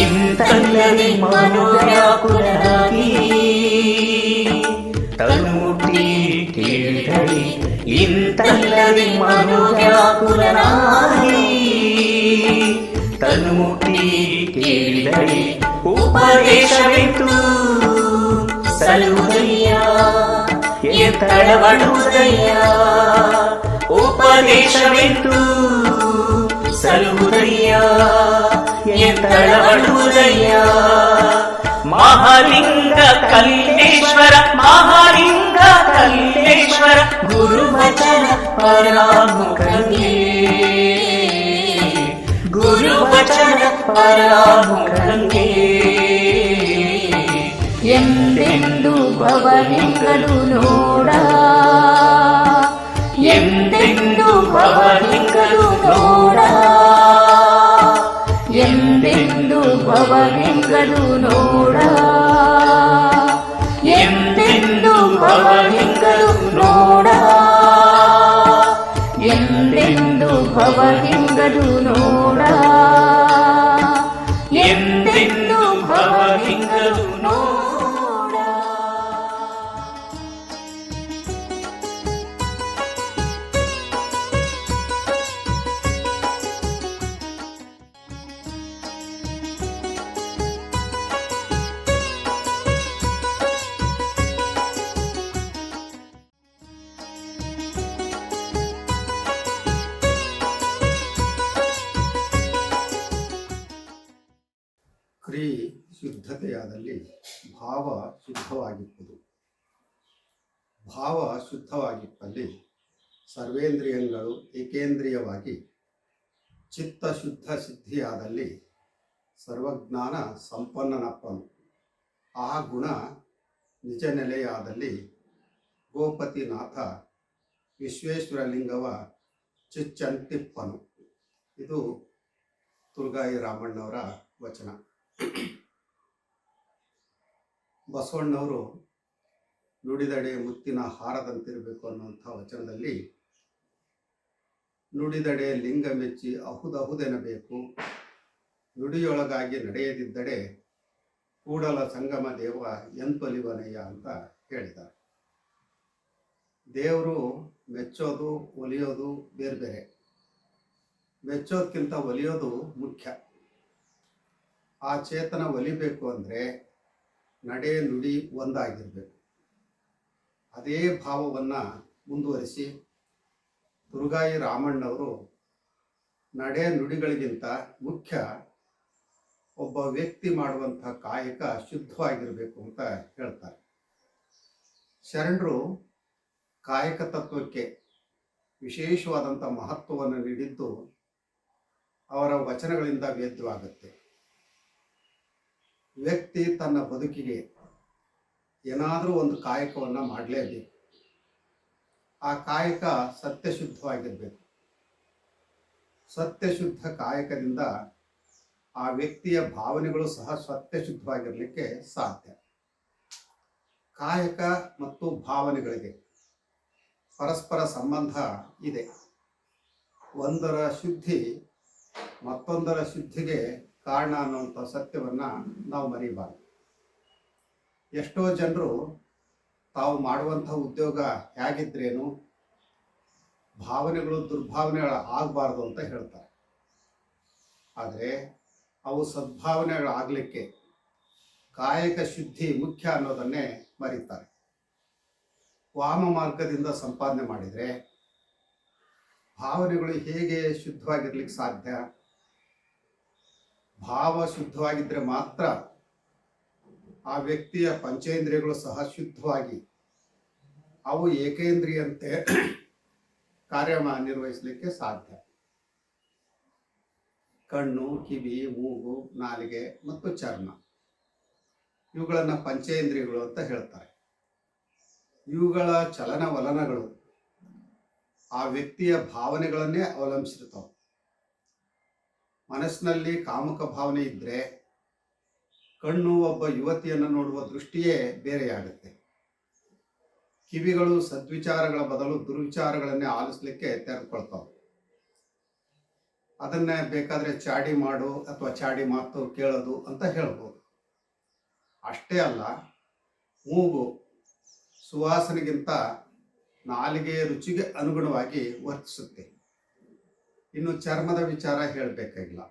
ఇంతల్లని మనోరాకులకి తనుటి కీడలి ఇంతల్లని మనోరాకులనాగి తనుటి కీడలి ఉపదేశమితు సలువయ్యా ఎత్తడవడుదయ్యా ఉపదేశమితూ ಉಪದೇಶವಿತ್ತು ಸಲುದಯ್ಯ ಎತ್ತಳವಡುವುದಯ್ಯ ಮಹಾಲಿಂಗ ಕಲ್ಲೇಶ್ವರ ಮಹಾಲಿಂಗ ಕಲ್ಲೇಶ್ವರ ಗುರುವಚನ ಪರಾಮುಖಂಗೆ ಗುರುವಚನ ಪರಾಮುಖಂಗೆ ಎಂದೆಂದು ಭವಲಿಂಗಲು ನೋಡ ಎಂದೆಂದು ಭವಲಿಂಗಲು ಭವಲಿಂಗಲು ನೋಡ ಎಂದೆಂದು ಭವಲಿಂಗಲು ನೋಡ ಎಂದೆಂದು ಭವಲಿಂಗಲು ಶುದ್ಧತೆಯಾದಲ್ಲಿ ಭಾವ ಶುದ್ಧವಾಗಿಪ್ಪುದು ಭಾವ ಶುದ್ಧವಾಗಿಪ್ಪಲ್ಲಿ ಸರ್ವೇಂದ್ರಿಯಗಳು ಏಕೇಂದ್ರಿಯವಾಗಿ ಚಿತ್ತ ಶುದ್ಧ ಸಿದ್ಧಿಯಾದಲ್ಲಿ ಸರ್ವಜ್ಞಾನ ಸಂಪನ್ನನಪ್ಪನು. ಆ ಗುಣ ನಿಜ ನೆಲೆಯಾದಲ್ಲಿ ಗೋಪತಿನಾಥ ವಿಶ್ವೇಶ್ವರಲಿಂಗವ ಚಿಚ್ಚಂತಿಪ್ಪನು. ಇದು ತುರ್ಗಾಯಿ ರಾಮಣ್ಣವರ ವಚನ. ಬಸವಣ್ಣವರು ನುಡಿದಡೆ ಮುತ್ತಿನ ಹಾರದಂತಿರಬೇಕು ಅನ್ನುವಂಥ ವಚನದಲ್ಲಿ, ನುಡಿದಡೆ ಲಿಂಗ ಮೆಚ್ಚಿ ಅಹುದಹುದೆನಬೇಕು, ನುಡಿಯೊಳಗಾಗಿ ನಡೆಯದಿದ್ದಡೆ ಕೂಡಲ ಸಂಗಮ ದೇವ ಎಂತೊಲಿವನಯ್ಯ ಅಂತ ಹೇಳಿದ್ದಾರೆ. ದೇವರು ಮೆಚ್ಚೋದು ಒಲಿಯೋದು ಬೇರೆ ಬೇರೆ. ಮೆಚ್ಚೋದಕ್ಕಿಂತ ಒಲಿಯೋದು ಮುಖ್ಯ. ಆ ಚೇತನ ಒಲಿಬೇಕು ಅಂದರೆ ನಡೆ ನುಡಿ ಒಂದಾಗಿರಬೇಕು. ಅದೇ ಭಾವವನ್ನು ಮುಂದುವರಿಸಿ ದುರ್ಗಾಯಿ ರಾಮಣ್ಣವರು ನಡೆ ನುಡಿಗಳಿಗಿಂತ ಮುಖ್ಯ ಒಬ್ಬ ವ್ಯಕ್ತಿ ಮಾಡುವಂಥ ಕಾಯಕ ಶುದ್ಧವಾಗಿರಬೇಕು ಅಂತ ಹೇಳ್ತಾರೆ. ಶರಣರು ಕಾಯಕ ತತ್ವಕ್ಕೆ ವಿಶೇಷವಾದಂಥ ಮಹತ್ವವನ್ನು ನೀಡಿದ್ದು ಅವರ ವಚನಗಳಿಂದ ವೇದ್ಯವಾಗುತ್ತೆ. ವ್ಯಕ್ತಿ ತನ್ನ ಬದುಕಿಗೆ ಏನಾದರೂ ಒಂದು ಕಾಯಕವನ್ನು ಮಾಡಲೇಬೇಕು. ಆ ಕಾಯಕ ಸತ್ಯಶುದ್ಧವಾಗಿರಬೇಕು. ಸತ್ಯಶುದ್ಧ ಕಾಯಕದಿಂದ ಆ ವ್ಯಕ್ತಿಯ ಭಾವನೆಗಳು ಸಹ ಸತ್ಯಶುದ್ಧವಾಗಿರಲಿಕ್ಕೆ ಸಾಧ್ಯ. ಕಾಯಕ ಮತ್ತು ಭಾವನೆಗಳಿಗೆ ಪರಸ್ಪರ ಸಂಬಂಧ ಇದೆ. ಒಂದರ ಶುದ್ಧಿ ಮತ್ತೊಂದರ ಶುದ್ಧಿಗೆ ಕಾರಣ ಅನ್ನುವಂಥ ಸತ್ಯವನ್ನು ನಾವು ಮರಿಬಾರ್ದು. ಎಷ್ಟೋ ಜನರು ತಾವು ಮಾಡುವಂಥ ಉದ್ಯೋಗ ಹೇಗಿದ್ರೇನು ಭಾವನೆಗಳು ದುರ್ಭಾವನೆಗಳ ಆಗಬಾರ್ದು ಅಂತ ಹೇಳ್ತಾರೆ. ಆದರೆ ಅವು ಸದ್ಭಾವನೆಗಳಾಗಲಿಕ್ಕೆ ಕಾಯಕ ಶುದ್ಧಿ ಮುಖ್ಯ ಅನ್ನೋದನ್ನೇ ಮರೀತಾರೆ. ವಾಮ ಮಾರ್ಗದಿಂದ ಸಂಪಾದನೆ ಮಾಡಿದರೆ ಭಾವನೆಗಳು ಹೇಗೆ ಶುದ್ಧವಾಗಿರ್ಲಿಕ್ಕೆ ಸಾಧ್ಯ? ಭಾವ ಶುದ್ಧವಾಗಿದ್ದರೆ ಮಾತ್ರ ಆ ವ್ಯಕ್ತಿಯ ಪಂಚೇಂದ್ರಿಯಗಳು ಸಹ ಶುದ್ಧವಾಗಿ ಅವು ಏಕೇಂದ್ರಿಯಂತೆ ಕಾರ್ಯ ನಿರ್ವಹಿಸಲಿಕ್ಕೆ ಸಾಧ್ಯ. ಕಣ್ಣು, ಕಿವಿ, ಮೂಗು, ನಾಲಿಗೆ ಮತ್ತು ಚರ್ಮ. ಇವುಗಳನ್ನು ಪಂಚೇಂದ್ರಿಯಗಳು ಅಂತ ಹೇಳ್ತಾರೆ. ಇವುಗಳ ಚಲನವಲನಗಳು ಆ ವ್ಯಕ್ತಿಯ ಭಾವನೆಗಳನ್ನೇ ಅವಲಂಬಿಸಿರ್ತಾವೆ. ಮನಸ್ಸಿನಲ್ಲಿ ಕಾಮುಕ ಭಾವನೆ ಇದ್ದರೆ ಕಣ್ಣು ಒಬ್ಬ ಯುವತಿಯನ್ನು ನೋಡುವ ದೃಷ್ಟಿಯೇ ಬೇರೆಯಾಗುತ್ತೆ. ಕಿವಿಗಳು ಸದ್ವಿಚಾರಗಳ ಬದಲು ದುರ್ವಿಚಾರಗಳನ್ನೇ ಆಲಿಸ್ಲಿಕ್ಕೆ ತೆರೆದುಕೊಳ್ತಾವೆ. ಅದನ್ನೇ ಬೇಕಾದರೆ ಚಾಡಿ ಮಾಡು ಅಥವಾ ಚಾಡಿ ಮಾತು ಕೇಳೋದು ಅಂತ ಹೇಳ್ಬೋದು. ಅಷ್ಟೇ ಅಲ್ಲ, ಮೂಗು ಸುವಾಸನೆಗಿಂತ ನಾಲಿಗೆಯ ರುಚಿಗೆ ಅನುಗುಣವಾಗಿ ವರ್ತಿಸುತ್ತೆ. ಇನ್ನು ಚರ್ಮದ ವಿಚಾರ ಹೇಳಬೇಕಾಗಿಲ್ಲ.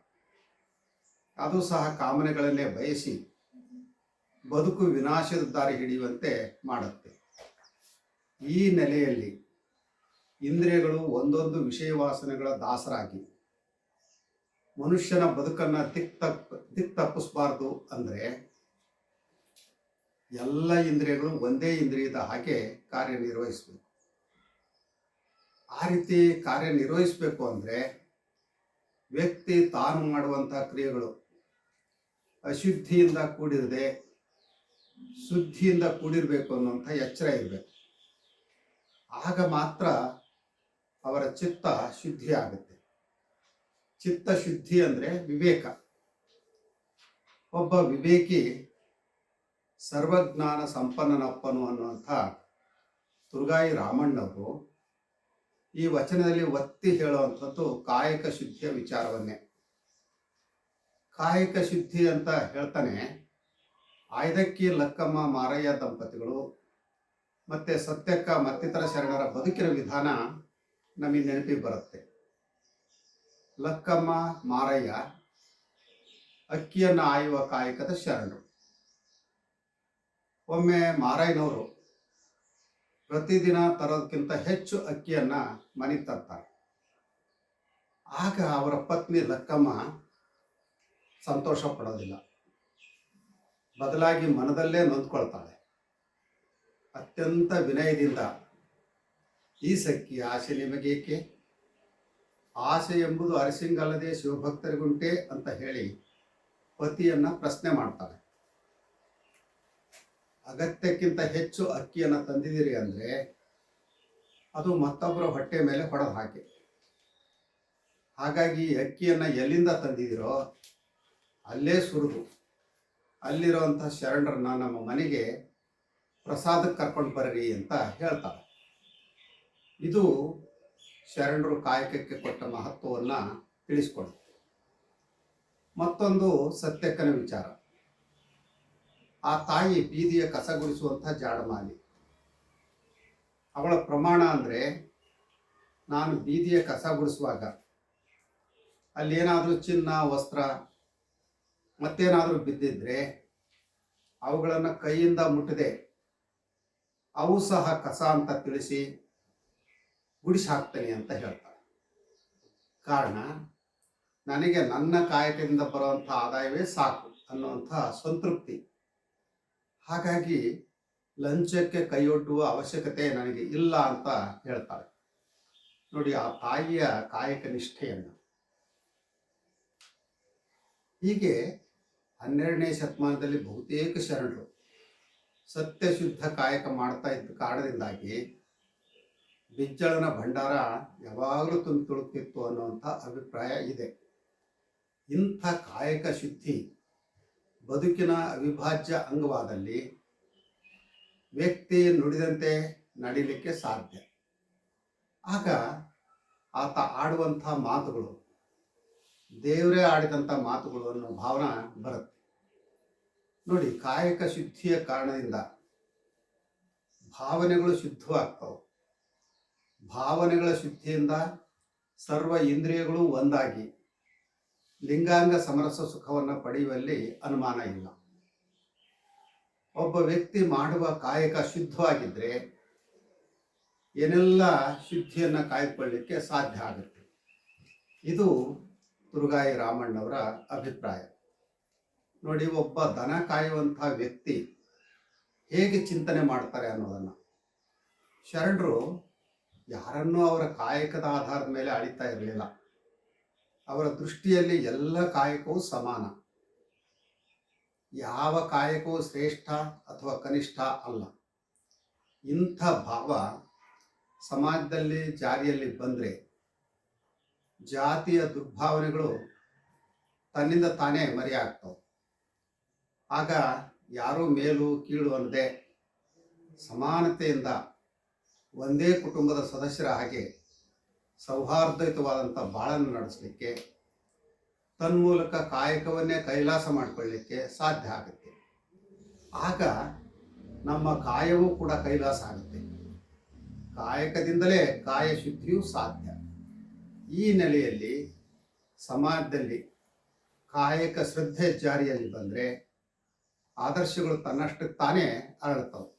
ಅದು ಸಹ ಕಾಮನೆಗಳನ್ನೇ ಬಯಸಿ ಬದುಕು ವಿನಾಶದ ದಾರಿ ಹಿಡಿಯುವಂತೆ ಮಾಡುತ್ತೆ. ಈ ನೆಲೆಯಲ್ಲಿ ಇಂದ್ರಿಯಗಳು ಒಂದೊಂದು ವಿಷಯ ವಾಸನೆಗಳ ದಾಸರಾಗಿ ಮನುಷ್ಯನ ಬದುಕನ್ನ ದಿಕ್ ತಪ್ಪ, ದಿಕ್ ತಪ್ಪಿಸಬಾರ್ದು ಅಂದರೆ ಎಲ್ಲ ಇಂದ್ರಿಯಗಳು ಒಂದೇ ಇಂದ್ರಿಯದ ಹಾಗೆ ಕಾರ್ಯನಿರ್ವಹಿಸಬೇಕು. ಆ ರೀತಿ ಕಾರ್ಯನಿರ್ವಹಿಸಬೇಕು ಅಂದರೆ ವ್ಯಕ್ತಿ ತಾನು ಮಾಡುವಂಥ ಕ್ರಿಯೆಗಳು, ಅಶುದ್ಧಿಯಿಂದ ಕೂಡಿರದೆ ಶುದ್ಧಿಯಿಂದ ಕೂಡಿರಬೇಕು ಅನ್ನುವಂಥ ಎಚ್ಚರ ಇರಬೇಕು. ಆಗ ಮಾತ್ರ ಅವರ ಚಿತ್ತ ಶುದ್ಧಿ ಆಗುತ್ತೆ. ಚಿತ್ತ ಶುದ್ಧಿ ಅಂದರೆ ವಿವೇಕ. ಒಬ್ಬ ವಿವೇಕಿ ಸರ್ವಜ್ಞಾನ ಸಂಪನ್ನನಪ್ಪನು ಅನ್ನುವಂಥ ತುರ್ಗಾಯಿ ರಾಮಣ್ಣವರು ಈ ವಚನದಲ್ಲಿ ಒತ್ತಿ ಹೇಳುವಂಥದ್ದು ಕಾಯಕ ಶುದ್ಧಿಯ ವಿಚಾರವನ್ನೇ. ಕಾಯಕ ಶುದ್ಧಿ ಅಂತ ಹೇಳ್ತಾನೆ, ಆಯ್ದಕ್ಕಿ ಲಕ್ಕಮ್ಮ ಮಾರಯ್ಯ ದಂಪತಿಗಳು, ಮತ್ತೆ ಸತ್ಯಕ್ಕ ಮತ್ತಿತರ ಶರಣರ ಬದುಕಿನ ವಿಧಾನ ನಮಗೆ ನೆನಪಿಗೆ ಬರುತ್ತೆ. ಲಕ್ಕಮ್ಮ ಮಾರಯ್ಯ ಅಕ್ಕಿಯನ್ನು ಆಯುವ ಕಾಯಕದ ಶರಣರು. ಒಮ್ಮೆ ಮಾರಯ್ಯನವರು ಪ್ರತಿದಿನ ತರೋದಕ್ಕಿಂತ ಹೆಚ್ಚು ಅಕ್ಕಿಯನ್ನ ಮನೆಗೆ ತರ್ತಾರೆ. ಆಗ ಅವರ ಪತ್ನಿ ಲಕ್ಕಮ್ಮ ಸಂತೋಷ ಪಡೋದಿಲ್ಲ ಬದಲಾಗಿ ಮನದಲ್ಲೇ ನೊಂದ್ಕೊಳ್ತಾಳೆ. ಅತ್ಯಂತ ವಿನಯದಿಂದ, ಈ ಸಕ್ಕಿ ಆಸೆ ನಿಮಗೇಕೆ? ಆಸೆ ಎಂಬುದು ಅರಸಿಂಗಲ್ಲದೆ ಶಿವಭಕ್ತರಿಗುಂಟೆ ಅಂತ ಹೇಳಿ ಪತಿಯನ್ನ ಪ್ರಶ್ನೆ ಮಾಡ್ತಾಳೆ. ಅಗತ್ಯಕ್ಕಿಂತ ಹೆಚ್ಚು ಅಕ್ಕಿಯನ್ನು ತಂದಿದ್ದೀರಿ ಅಂದರೆ ಅದು ಮತ್ತೊಬ್ಬರ ಹೊಟ್ಟೆ ಮೇಲೆ ಹೊಡೆದು ಹಾಕಿ ಹಾಗಾಗಿ ಅಕ್ಕಿಯನ್ನು ಎಲ್ಲಿಂದ ತಂದಿದ್ದೀರೋ ಅಲ್ಲೇ ಸುರಿದು ಅಲ್ಲಿರುವಂಥ ಶರಣರನ್ನ ನಮ್ಮ ಮನೆಗೆ ಪ್ರಸಾದಕ್ಕೆ ಕರ್ಕೊಂಡು ಬರ್ರಿ ಅಂತ ಹೇಳ್ತಾರೆ. ಇದು ಶರಣರು ಕಾಯಕಕ್ಕೆ ಕೊಟ್ಟ ಮಹತ್ವವನ್ನು ತಿಳಿಸ್ಕೊಡುತ್ತೆ. ಮತ್ತೊಂದು ಸತ್ಯಕ್ಕನ ವಿಚಾರ. ಆ ತಾಯಿ ಬೀದಿಯ ಕಸ ಗುಡಿಸುವಂಥ ಜಾಡಮಾಲಿ. ಅವಳ ಪ್ರಮಾಣ ಅಂದರೆ ನಾನು ಬೀದಿಯ ಕಸ ಗುಡಿಸುವಾಗ ಅಲ್ಲೇನಾದರೂ ಚಿನ್ನ, ವಸ್ತ್ರ ಮತ್ತೇನಾದರೂ ಬಿದ್ದಿದ್ರೆ ಅವುಗಳನ್ನು ಕೈಯಿಂದ ಮುಟ್ಟದೆ ಅವು ಸಹ ಕಸ ಅಂತ ತಿಳಿಸಿ ಗುಡಿಸಿ ಹಾಕ್ತೇನೆ ಅಂತ ಹೇಳ್ತಾಳೆ. ಕಾರಣ ನನಗೆ ನನ್ನ ಕಾಯಕದಿಂದ ಬರುವಂಥ ಆದಾಯವೇ ಸಾಕು ಅನ್ನುವಂಥ ಸಂತೃಪ್ತಿ. ಹಾಗಾಗಿ ಲಂಚಕ್ಕೆ ಕೈಯೊಡ್ಡುವ ಅವಶ್ಯಕತೆ ನನಗೆ ಇಲ್ಲ ಅಂತ ಹೇಳ್ತಾಳೆ. ನೋಡಿ, ಆ ತಾಯಿಯ ಕಾಯಕ ನಿಷ್ಠೆಯನ್ನು. ಹೀಗೆ ಹನ್ನೆರಡನೇ ಶತಮಾನದಲ್ಲಿ ಬಹುತೇಕ ಶರಣರು ಸತ್ಯಶುದ್ಧ ಕಾಯಕ ಮಾಡ್ತಾ ಇದ್ದ ಕಾರಣದಿಂದಾಗಿ ಬಿಜ್ಜಳನ ಭಂಡಾರ ಯಾವಾಗಲೂ ತುಂಬಿ ತುಳುಕ್ತಿತ್ತು ಅನ್ನುವಂಥ ಅಭಿಪ್ರಾಯ ಇದೆ. ಇಂಥ ಕಾಯಕ ಶುದ್ಧಿ ಬದುಕಿನ ಅವಿಭಾಜ್ಯ ಅಂಗವಾದಲ್ಲಿ ವ್ಯಕ್ತಿ ನುಡಿದಂತೆ ನಡೀಲಿಕ್ಕೆ ಸಾಧ್ಯ. ಆಗ ಆತ ಆಡುವಂಥ ಮಾತುಗಳು, ದೇವರೇ ಆಡಿದಂಥ ಮಾತುಗಳು ಅನ್ನೋ ಭಾವನೆ ಬರುತ್ತೆ. ನೋಡಿ, ಕಾಯಕ ಶುದ್ಧಿಯ ಕಾರಣದಿಂದ ಭಾವನೆಗಳು ಶುದ್ಧವಾಗ್ತವೆ. ಭಾವನೆಗಳ ಶುದ್ಧಿಯಿಂದ ಸರ್ವ ಇಂದ್ರಿಯಗಳು ಒಂದಾಗಿ ಲಿಂಗಾಂಗ ಸಮರಸ ಸುಖವನ್ನು ಪಡೆಯುವಲ್ಲಿ ಅನುಮಾನ ಇಲ್ಲ. ಒಬ್ಬ ವ್ಯಕ್ತಿ ಮಾಡುವ ಕಾಯಕ ಶುದ್ಧವಾಗಿದ್ದರೆ ಏನೆಲ್ಲ ಶುದ್ಧಿಯನ್ನು ಕಾಯ್ದುಕೊಳ್ಳಿಕ್ಕೆ ಸಾಧ್ಯ ಆಗುತ್ತೆ. ಇದು ತುರುಗಾಯಿ ರಾಮಣ್ಣವರ ಅಭಿಪ್ರಾಯ. ನೋಡಿ, ಒಬ್ಬ ದನ ಕಾಯುವಂಥ ವ್ಯಕ್ತಿ ಹೇಗೆ ಚಿಂತನೆ ಮಾಡ್ತಾರೆ ಅನ್ನೋದನ್ನು. ಶರಣರು ಯಾರನ್ನೂ ಅವರ ಕಾಯಕದ ಆಧಾರದ ಮೇಲೆ ಅಳಿತಾ ಇರಲಿಲ್ಲ. ಅವರ ದೃಷ್ಟಿಯಲ್ಲಿ ಎಲ್ಲ ಕಾಯಕವೂ ಸಮಾನ. ಯಾವ ಕಾಯಕವೂ ಶ್ರೇಷ್ಠ ಅಥವಾ ಕನಿಷ್ಠ ಅಲ್ಲ. ಇಂಥ ಭಾವ ಸಮಾಜದಲ್ಲಿ ಜಾರಿಯಲ್ಲಿ ಬಂದರೆ ಜಾತಿಯ ದುರ್ಭಾವನೆಗಳು ತನ್ನಿಂದ ತಾನೇ ಮರೆಯಾಗ್ತವೆ. ಆಗ ಯಾರೂ ಮೇಲು ಕೀಳು ಅನ್ನದೆ ಸಮಾನತೆಯಿಂದ ಒಂದೇ ಕುಟುಂಬದ ಸದಸ್ಯರ ಹಾಗೆ ಸೌಹಾರ್ದಯುತವಾದಂಥ ಬಾಳನ್ನು ನಡೆಸಲಿಕ್ಕೆ, ತನ್ಮೂಲಕ ಕಾಯಕವನ್ನೇ ಕೈಲಾಸ ಮಾಡಿಕೊಳ್ಳಿಕ್ಕೆ ಸಾಧ್ಯ ಆಗುತ್ತೆ. ಆಗ ನಮ್ಮ ಕಾಯವೂ ಕೂಡ ಕೈಲಾಸ ಆಗುತ್ತೆ. ಕಾಯಕದಿಂದಲೇ ಕಾಯ ಶುದ್ಧಿಯೂ ಸಾಧ್ಯ. ಈ ನೆಲೆಯಲ್ಲಿ ಸಮಾಜದಲ್ಲಿ ಕಾಯಕ ಶ್ರದ್ಧೆ ಜಾರಿಯಲ್ಲಿ ಬಂದರೆ ಆದರ್ಶಗಳು ತನ್ನಷ್ಟಕ್ಕೆ ತಾನೇ ಅರಳ್ತವೆ.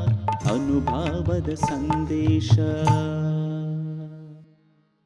ಅನುಭಾವದ ಸಂದೇಶ